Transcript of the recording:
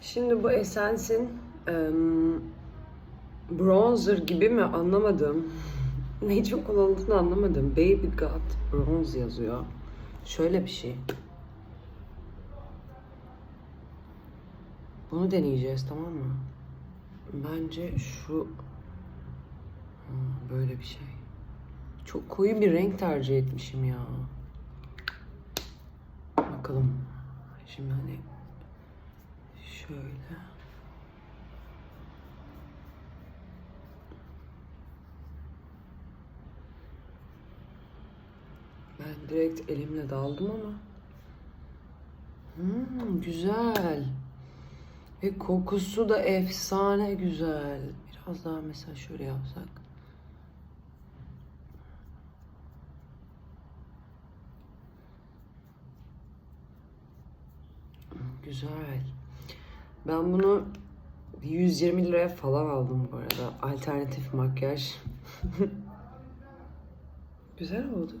Şimdi bu Essence'in em, bronzer gibi mi anlamadım. ne için kullanıldığını anlamadım. Baby Got Bronze yazıyor. Şöyle bir şey. Bunu deneyeceğiz tamam mı? Bence şu böyle bir şey. Çok koyu bir renk tercih etmişim ya. Bakalım. Şimdi hani şöyle. Ben direkt elimle daldım ama. Hmm, güzel. Ve kokusu da efsane güzel. Biraz daha mesela şöyle yapsak. Güzel. Ben bunu 120 liraya falan aldım bu arada. Alternatif makyaj. Güzel oldu.